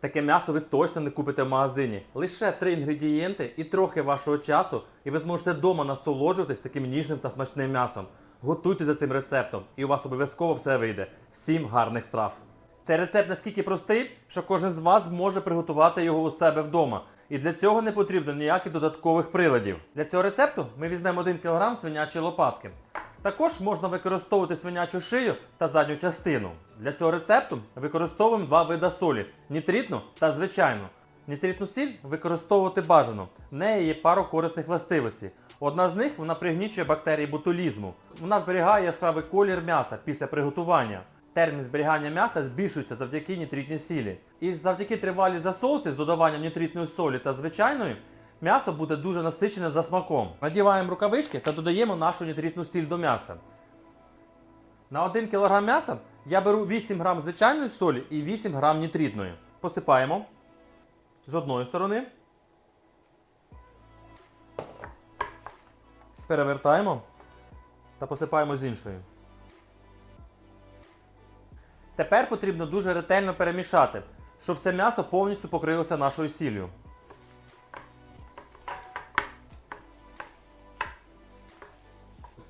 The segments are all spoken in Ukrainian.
Таке м'ясо ви точно не купите в магазині. Лише три інгредієнти і трохи вашого часу, і ви зможете вдома насолоджуватись таким ніжним та смачним м'ясом. Готуйте за цим рецептом, і у вас обов'язково все вийде. Всім гарних страв! Цей рецепт наскільки простий, що кожен з вас зможе приготувати його у себе вдома. І для цього не потрібно ніяких додаткових приладів. Для цього рецепту ми візьмемо 1 кг свинячої лопатки. Також можна використовувати свинячу шию та задню частину. Для цього рецепту використовуємо два види солі нітритну та звичайну. Нітритну сіль використовувати бажано. В неї є пару корисних властивостей. Одна з них вона пригнічує бактерії ботулізму. Вона зберігає яскравий колір м'яса після приготування. Термін зберігання м'яса збільшується завдяки нітритній сілі. І завдяки тривалій засолці з додаванням нітритної солі та звичайної м'ясо буде дуже насичене за смаком. Надіваємо рукавички та додаємо нашу нітритну сіль до м'яса. На 1 кг м'яса я беру 8 г звичайної солі і 8 г нітритної. Посипаємо з одної сторони. Перевертаємо та посипаємо з іншої. Тепер потрібно дуже ретельно перемішати, щоб все м'ясо повністю покрилося нашою сіллю.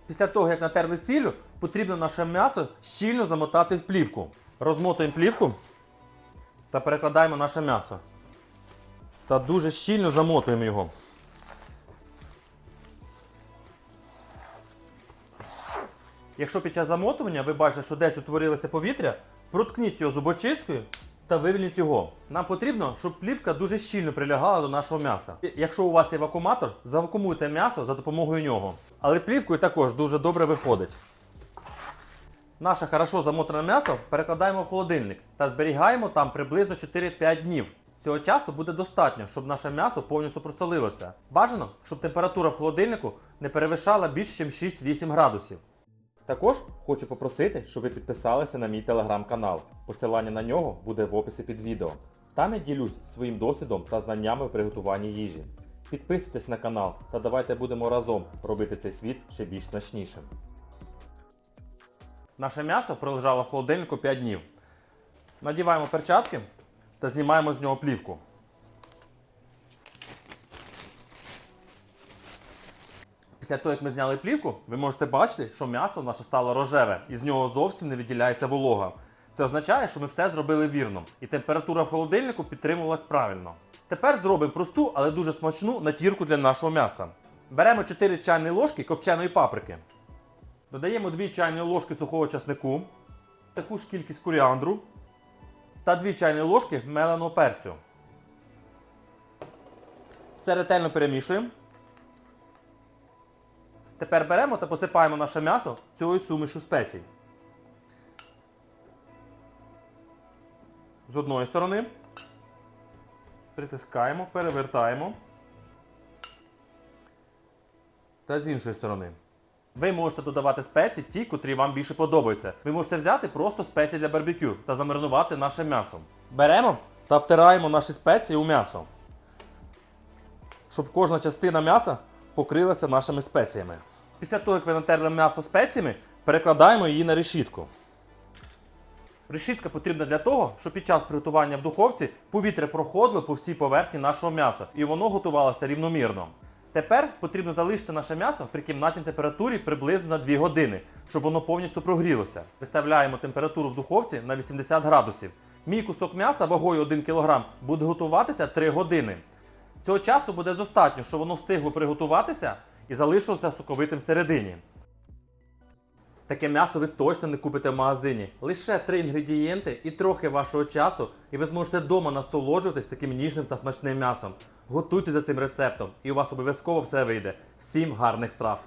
Після того, як натерли сіллю, потрібно наше м'ясо щільно замотати в плівку. Розмотуємо плівку та перекладаємо наше м'ясо. Та дуже щільно замотуємо його. Якщо під час замотування ви бачите, що десь утворилося повітря, проткніть його зубочисткою та вивільніть його. Нам потрібно, щоб плівка дуже щільно прилягала до нашого м'яса. Якщо у вас є вакууматор, завакумуйте м'ясо за допомогою нього. Але плівкою також дуже добре виходить. Наше хорошо замотане м'ясо перекладаємо в холодильник та зберігаємо там приблизно 4-5 днів. Цього часу буде достатньо, щоб наше м'ясо повністю просолилося. Бажано, щоб температура в холодильнику не перевищала більше, ніж 6-8 градусів. Також хочу попросити, щоб ви підписалися на мій телеграм-канал. Посилання на нього буде в описі під відео. Там я ділюсь своїм досвідом та знаннями в приготуванні їжі. Підписуйтесь на канал та давайте будемо разом робити цей світ ще більш смачнішим. Наше м'ясо пролежало в холодильнику 5 днів. Надіваємо перчатки та знімаємо з нього плівку. Після того, як ми зняли плівку, ви можете бачити, що м'ясо наше стало рожеве і з нього зовсім не відділяється волога. Це означає, що ми все зробили вірно, і температура в холодильнику підтримувалась правильно. Тепер зробимо просту, але дуже смачну натірку для нашого м'яса. Беремо 4 чайні ложки копченої паприки. Додаємо 2 чайні ложки сухого часнику, таку ж кількість коріандру та 2 чайні ложки меленого перцю. Все ретельно перемішуємо. Тепер беремо та посипаємо наше м'ясо цією сумішу спецій. З одної сторони. Притискаємо, перевертаємо. Та з іншої сторони. Ви можете додавати спеції ті, котрі вам більше подобаються. Ви можете взяти просто спеції для барбекю та замаринувати наше м'ясо. Беремо та втираємо наші спеції у м'ясо. Щоб кожна частина м'яса покрилася нашими спеціями. Після того, як ви натерли м'ясо спеціями, перекладаємо її на решітку. Решітка потрібна для того, щоб під час приготування в духовці повітря проходило по всій поверхні нашого м'яса і воно готувалося рівномірно. Тепер потрібно залишити наше м'ясо при кімнатній температурі приблизно на 2 години, щоб воно повністю прогрілося. Виставляємо температуру в духовці на 80 градусів. Мій кусок м'яса вагою 1 кг буде готуватися 3 години. Цього часу буде достатньо, щоб воно встигло приготуватися і залишилося соковитим всередині. Таке м'ясо ви точно не купите в магазині. Лише три інгредієнти і трохи вашого часу, і ви зможете вдома насолоджуватись таким ніжним та смачним м'ясом. Готуйте за цим рецептом, і у вас обов'язково все вийде. Всім гарних страв!